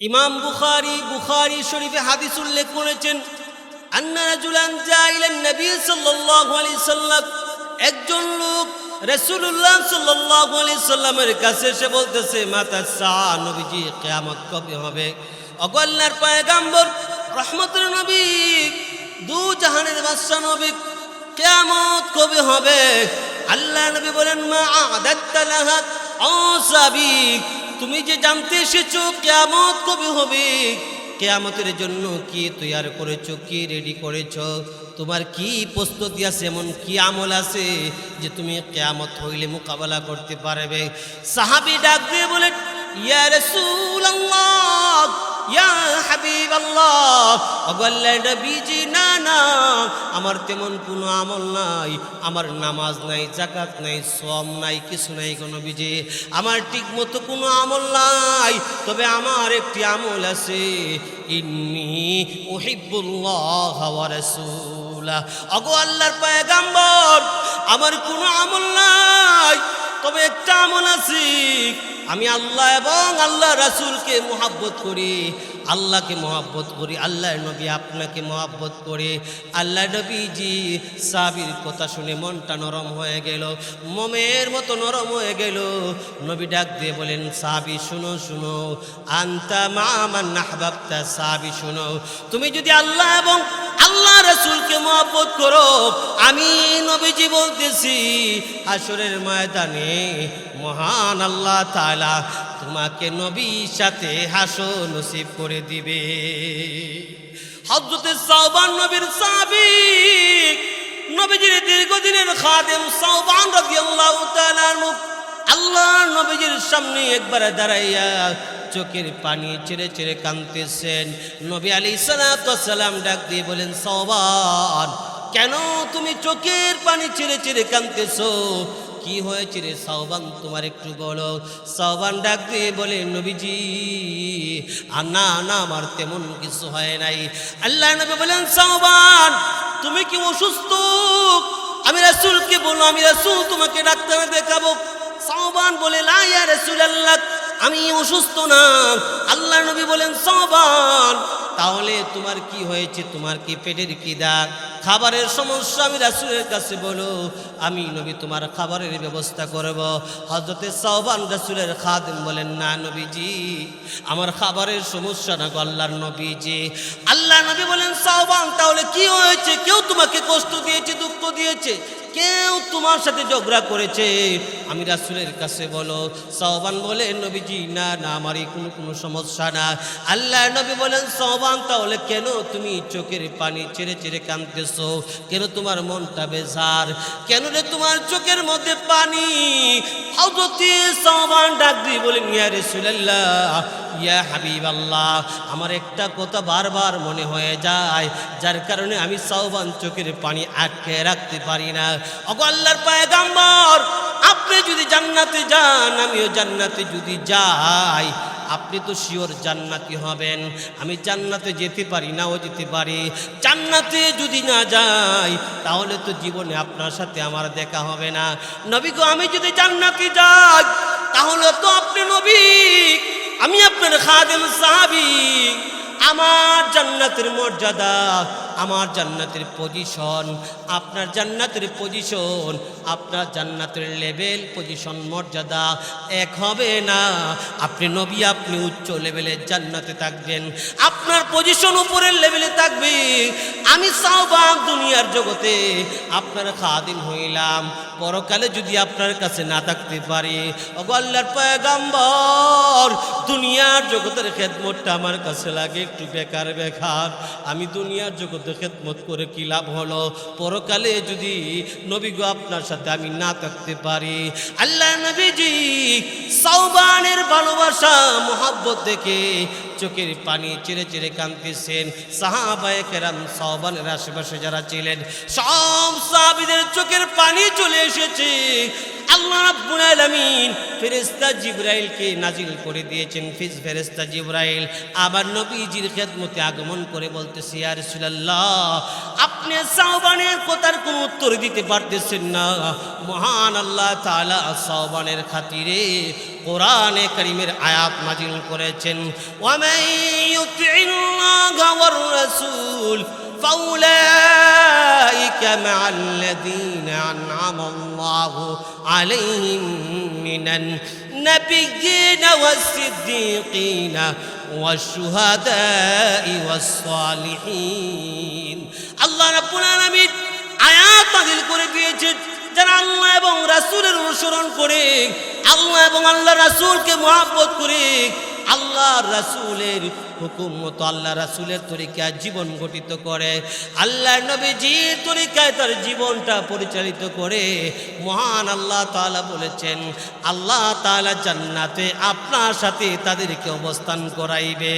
ইমাম বুখারি বুখারি শরীফে হাদিস উল্লেখ করেছেন, আন্না রাজুলান জাইলেন নবী সাল্লাল্লাহু আলাইহি সাল্লাম, একজন লোক রাসূলুল্লাহ সাল্লাল্লাহু আলাইহি সাল্লামের কাছে এসে বলতেছে, মাতা সা নবীজি, কিয়ামত কবে হবে? অগল্লার পয়গাম্বর রহমতুল নবী, দু জাহানের বাদশা নবী, কিয়ামত কবে হবে? আল্লাহ নবী বলেন, মা আদাত্তা লাহা ও সাবিক তুমি যে জানতে এসেছ, কেয়ামত কবে হবে? কেয়ামতের জন্য কি তৈয়ার করেছ, কি রেডি করেছ? তোমার কি প্রস্তুতি আছে, এমন কি আমল আছে যে তুমি কেয়ামত হইলে মোকাবেলা করতে পারবে? সাহাবি ডাকবে বলে ইয়ার ইয়া হাবিব আল্লাহ নবীজি না না, আমার তেমন কোনো আমল নাই, আমার নামাজ নাই জাকাত নাই সম নাই, কিছু নাই কোনো বিজে আমার ঠিক মতো কোনো আমল নাই, তবে আমার একটি আমল আছে, ইন্নি ওহিবুল্লাহ ওয়া রাসূলা অগো আল্লাহর পয়গাম্বর, আমার কোনো আমল নাই, তবে একটা আমল আছে আমি আল্লাহ এবং আল্লাহ রাসূলকে মোহাব্বত করি, আল্লাহকে মহাব্বত করি আল্লাহ নবী আপনাকে মহাব্বত করে। আল্লাহ নবীজি সাবির কথা শুনে মনটা নরম হয়ে গেল, মোমের মতো নরম হয়ে গেল। নবী ডাক দিয়ে বলেন সাবি শুনো শুনো। আন্তা মামান নাহবাবতা সাবি শুনো। তুমি যদি আল্লাহ এবং আল্লাহ রসুলকে মহব্বত করো, আমি নবীজি বলতেছি হাসরের ময়দানে, মহান আল্লাহ তাআলা তোমাকে নবীর সাথে হাসো নসিব করে দিবে। সাহবান নবীর নবীজির দীর্ঘদিনের খাদেম সাহবান আনহু আল্লাহ নবীজির সামনে একবার দাঁড়াইয়া চোখের পানি ছেড়ে ছেড়ে কাঁদতেছেন। নবী আলী সালাম ডাক দিয়ে বলেন সবান কেন তুমি চোখের পানি ছেড়ে ছেড়ে কাঁদতেছো? কি হয়েছে রে সাহবান তোমার একটু বলো। সাহবান ডাক দিয়ে বলে, নবীজি, আর না না, আমার তেমন কিছু হয় নাই। আল্লাহ নবী বলেন সাহবান তুমি কি অসুস্থ? আমি রাসূলকে বলো আমি রাসুল, তোমাকে ডাক্তারে দেখাবো। সাহবান বলে, লা ইয়া রাসূলুল্লাহ, আমি অসুস্থ না। আল্লাহ নবী বলেন সাহবান তাহলে তোমার কি হয়েছে? তোমার কি পেটের কি দাগ? খাবারের সমস্যা আমি রাসুলের কাছে বলো, আমি নবী তোমার খাবারের ব্যবস্থা করব। হজরতে সাহবান রাসুলের খাদেম বলেন, না নবীজি, আমার খাবারের সমস্যা না আল্লাহর নবীজি। আল্লাহ নবী বলেন সাহবান তাহলে কি হয়েছে? কেউ তোমাকে কষ্ট দিয়েছে, দুঃখ দিয়েছে? কেউ তোমার সাথে ঝগড়া করেছে? আমি রাসুলের কাছে বলো সহবান বলে, নবীজি, না না, আমারই কোনো কোনো সমস্যা না। আল্লাহ নবী বলেন সহবান তাহলে কেন তুমি চোখের পানি ছেড়ে ছেড়ে কাঁদতেছো? কেন তোমার মনটা বেজার? কেন রে তোমার চোখের মধ্যে পানি? ডাক দিয়ে বলেন ইয়া রাসূলুল্লাহ, ইয়া হাবিব আল্লাহ আমার একটা কথা বারবার মনে হয়ে যায়, যার কারণে আমি সাহবান চোখের পানি আটকে রাখতে পারি না। অগো আল্লাহর পায়গাম্বর আপনি যদি জান্নাতে যান, আমিও জান্নাতে যদি যাই, আপনি তো শিওর জান্নাতি হবেন। আমি জান্নাতে যেতে পারি নাও যেতে পারি। জান্নাতে যদি না যাই, তাহলে তো জীবনে আপনার সাথে আমার দেখা হবে না। নবী গো, আমি যদি জান্নাতে যাই, তাহলে তো আপনি নবী, আমি আপনার খাদেম সাহাবি। আমার জান্নাতের মর্যাদা, আমার জান্নাতের পজিশন আপনার জান্নাতের পজিশন আপনার জান্নাতের লেভেল পজিশন মর্যাদা এক হবে না। আপনি নবী, আপনি উচ্চ লেভেলের জান্নাতে থাকবেন। আপনার পজিশন উপরের লেভেলে থাকবে। আমি সাহবাগ দুনিয়ার জগতে আপনার খাদিম হইলাম। পরকালে যদি আপনার কাছে না থাকতে পারি অগল্লার পয়গাম্বর, দুনিয়ার জগতের খেদমতটা আমার কাছে লাগে একটু বেকার বেকার আমি দুনিয়ার জগতে খেদমত করে কি লাভ হলো? পরকালে যদি নবী গো আপনার সাথে আমি না থাকতে পারি, আল্লাহ নবীজি সৌবানের ভালোবাসা, মোহাব্বত দেখে চোখের পানি চিরে চিরে কাঁদতেছেন। সাহাবায়ে কেরাম সৌবানের আশেপাশে যারা ছিলেন, সব সাহাবিদের চোখের পানি চলে এসেছে। আল্লাহ রাব্বুল আলামিন ফেরেশতা নাজিল করে দিয়েছেন ফিজ ফেরেশতা জিবরাইল। আবার নবীজির করে বলতেছে, ইয়া রাসূলুল্লাহ, আপনি সাওবানের কথার কোনো উত্তর দিতে পারতেছেন না। মহান আল্লাহ তাআলা সাওবানের খাতিরে কোরআনে করিমের আয়াত নাজিল করেছেন ওয়ামাই ইউতিল্লাহ ওয়ার রাসূল فأولئك مع الذين أنعم الله عليهم من النبيين والصديقين والشهداء والصالحين الله رب العالمين আয়াত নাজিল করে দিয়েছেন যারা আল্লাহ এবং রাসূলের অনুসরণ করে আল্লাহ এবং আল্লাহ রাসূলকে মহাব্বত করে আল্লাহ রাসুলের হুকুম মতো আল্লাহ রাসুলের তরিকায় জীবন গঠিত করে। আল্লাহ নবীজির তরিকায় তার জীবনটা পরিচালিত করে। মহান আল্লাহ তালা বলেছেন, আল্লাহ তালা জান্নাতে আপনার সাথে তাদেরকে অবস্থান করাইবে।